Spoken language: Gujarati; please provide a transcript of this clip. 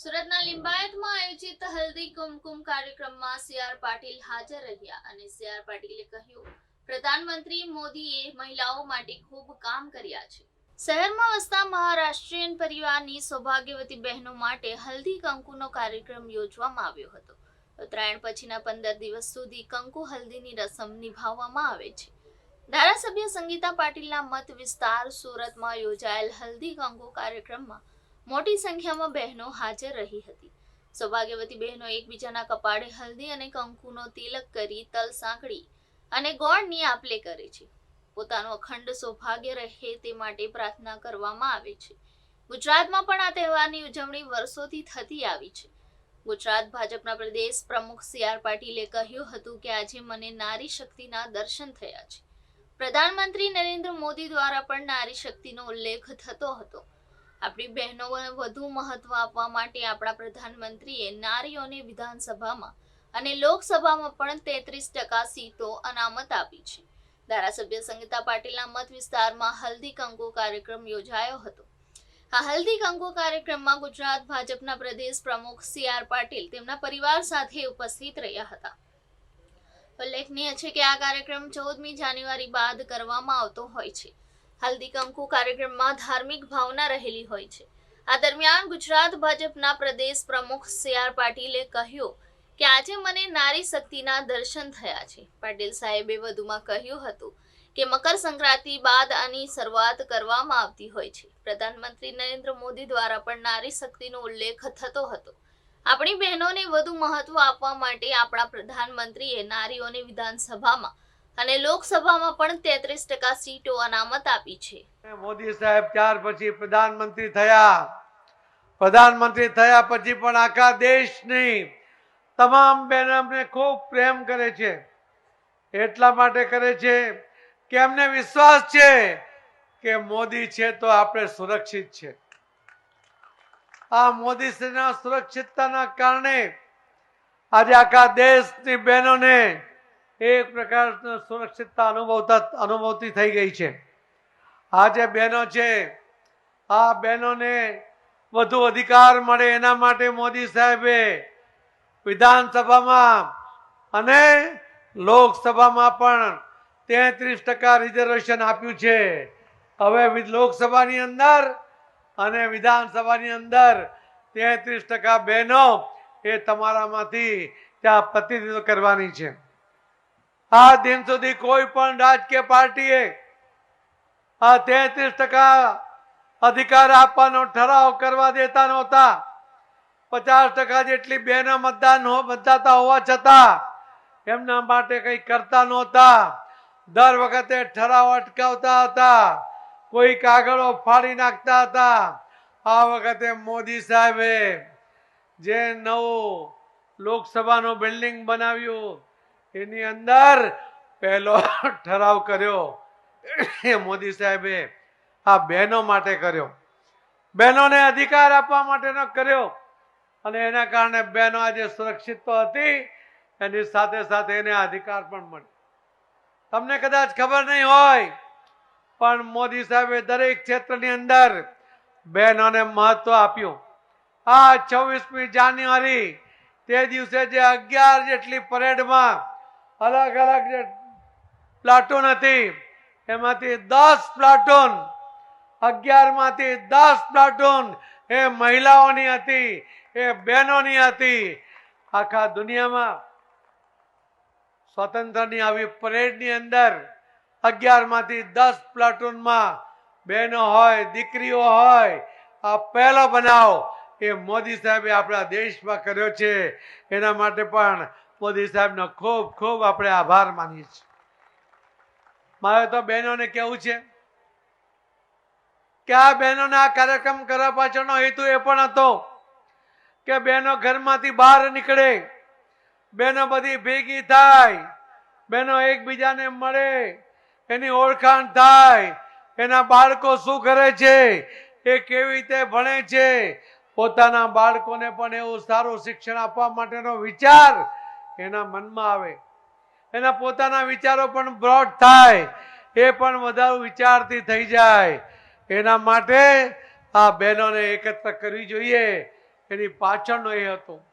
સુરતના લિંબાયતમાં આયોજિત હલ્દી કુમકુમ કાર્યક્રમમાં સી આર પાટીલ હાજર રહ્યા અને સી આર પાટીલે કહ્યું, પ્રધાનમંત્રી મોદીએ મહિલાઓ માટે ખૂબ કામ કર્યા છે. શહેરમાં વસતા મહારાષ્ટ્રીયન પરિવારની સૌભાગ્યવતી બહેનો માટે હલ્દી કંકુનો કાર્યક્રમ યોજવામાં આવ્યો હતો. ઉત્તરાયણ પછીના પંદર દિવસ સુધી કંકુ હલ્દીની રસમ નિભાવવામાં આવે છે. ધારાસભ્ય સંગીતા પાટીલના મત વિસ્તાર સુરતમાં યોજાયેલ હલ્દી કંકુ કાર્યક્રમમાં મોટી સંખ્યામાં બહેનો હાજર રહી હતી. સૌભાગ્યવતી બહેનો એકબીજાના કપાળે હલ્દી અને કંકુનો તિલક કરી તલ સાંકળી અને ગોળની આપલે કરે છે. પોતાનું અખંડ સૌભાગ્ય રહે તે માટે પ્રાર્થના કરવામાં આવે છે. ગુજરાતમાં પણ આ તહેવારની ઉજવણી વર્ષોથી થતી આવી છે. ગુજરાત ભાજપના પ્રદેશ પ્રમુખ સી આર પાટીલે કહ્યું હતું કે આજે મને નારી શક્તિના દર્શન થયા છે. પ્રધાનમંત્રી નરેન્દ્ર મોદી દ્વારા પણ નારી શક્તિનો ઉલ્લેખ થતો હતો. આપણી બહેનોને વધુ મહત્વ આપવા માટે આપણા પ્રધાનમંત્રીએ નારીઓને વિધાનસભામાં અને લોકસભામાં પણ તેત્રીસ ટકા સીટો અનામત આપી છે. ધારાસભ્ય સંગીતા પાટીલના મત વિસ્તારમાં હલ્દી કંકુ કાર્યક્રમ યોજાયો હતો. આ હલ્દી કંકુ કાર્યક્રમમાં ગુજરાત ભાજપના પ્રદેશ પ્રમુખ સી આર પાટીલ તેમના પરિવાર સાથે ઉપસ્થિત રહ્યા હતા. ઉલ્લેખનીય છે કે આ કાર્યક્રમ ચૌદમી જાન્યુઆરી બાદ કરવામાં આવતો હોય છે. હલ્દી કંકુ કાર્યક્રમમાં ધાર્મિક ભાવના રહેલી હોય છે. આ દરમિયાન ગુજરાત ભાજપના પ્રદેશ પ્રમુખ સી આર પાટીલે કહ્યું કે આજે મને નારી શક્તિના દર્શન થયા છે. પાટીલ સાહેબે વધુમાં કહ્યું હતું કે મકર સંક્રાંતિ બાદ આની શરૂઆત કરવામાં આવતી હોય છે. પ્રધાનમંત્રી નરેન્દ્ર મોદી દ્વારા પણ નારી શક્તિનો ઉલ્લેખ થતો હતો. આપણી બહેનોને વધુ મહત્વ આપવા માટે આપણા પ્રધાનમંત્રીએ નારીઓને વિધાનસભામાં અને લોકસભામાં પણ તેત્રીસ ટકા સીટો અનામત આપી છે. મોદી સાહેબ, ત્યાર પછી પ્રધાનમંત્રી થયા. પ્રધાનમંત્રી થયા પછી પણ આખા દેશની તમામ બહેનો અમને ખૂબ પ્રેમ કરે છે. એટલા માટે કરે છે કે અમને વિશ્વાસ છે કે મોદી છે તો આપણે સુરક્ષિત છે. આ મોદી શ્રીના સુરક્ષિતતાના કારણે આજે આખા દેશની બહેનોને એક પ્રકારની સુરક્ષિતતા અનુભવતા અનુભવતી થઈ ગઈ છે. આ જે બહેનો છે, આ બહેનોને વધુ અધિકાર મળે એના માટે મોદી સાહેબે વિધાનસભામાં અને લોકસભામાં પણ તેત્રીસ ટકા રિઝર્વેશન આપ્યું છે. હવે લોકસભાની અંદર અને વિધાનસભાની અંદર તેત્રીસ ટકા બહેનો એ તમારામાંથી ત્યાં પ્રતિનિધિત્વ કરવાની છે. આ દિન સુધી કોઈ પણ રાજકીય પાર્ટીએ આ તેત્રીસ ટકા અધિકાર આપવાનો ઠરાવ કરવા દેતા નહોતા. પચાસ ટકા જેટલી બેનો મતદાન મતદાતા હોવા છતાં એમના માટે કંઈ કરતા નહોતા. દર વખતે ઠરાવ અટકાવતા હતા. કોઈ કાગળો ફાડી નાખતા હતા. આ વખતે મોદી સાહેબે જે નવું લોકસભાનું બિલ્ડિંગ બનાવ્યું એની અંદર પહેલો ઠરાવ કર્યો. એ મોદી સાહેબે આ બહેનો માટે કર્યો. બહેનોને અધિકાર આપવા માટેનો કર્યો. અને એના કારણે બહેનો આજે સુરક્ષિત તો હતી, એની સાથે સાથે એને અધિકાર પણ મળ્યો. તમને કદાચ ખબર નહીં હોય, પણ મોદી સાહેબે દરેક ક્ષેત્રની અંદર બહેનોને મહત્વ આપ્યું. આ છવ્વીસમી જાન્યુઆરી, તે દિવસે જે અગિયાર જેટલી પરેડમાં અલગ અલગ જે પ્લાટોન હતી, એમાંથી દસ પ્લાટોન અગિયારમાંથી દસ પ્લાટોન એ મહિલાઓની હતી, એ બહેનોની હતી. આખા દુનિયામાં સ્વતંત્રની આવી પરેડની અંદર અગિયારમાંથી દસ પ્લાટૂનમાં બહેનો હોય, દીકરીઓ હોય, આ પહેલો બનાવ એ મોદી સાહેબે આપણા દેશમાં કર્યો છે. એના માટે પણ મોદી સાહેબનો ખૂબ ખૂબ આપણે આભાર માનીએ છીએ. મારે તો બહેનોને કેવું છે કે આ બહેનોને આ કાર્યક્રમ કરવા પાછળનો હેતુ એ પણ હતો કે બહેનો ઘરમાંથી બહાર નીકળે, બહેનો બધી ભેગી થાય, બહેનો એકબીજાને મળે, એની ઓળખાણ થાય, એના બાળકો શું કરે છે, એ કેવી રીતે ભણે છે, પોતાના બાળકોને પણ એવું સારું શિક્ષણ આપવા માટેનો વિચાર એના મનમાં આવે. એના પોતાના વિચારો પણ બ્રોડ થાય. એ પણ વધારે વિચારથી થઈ જાય. એના માટે આ બહેનોને એકત્ર કરવી જોઈએ. એની પાછળનો એ હતો.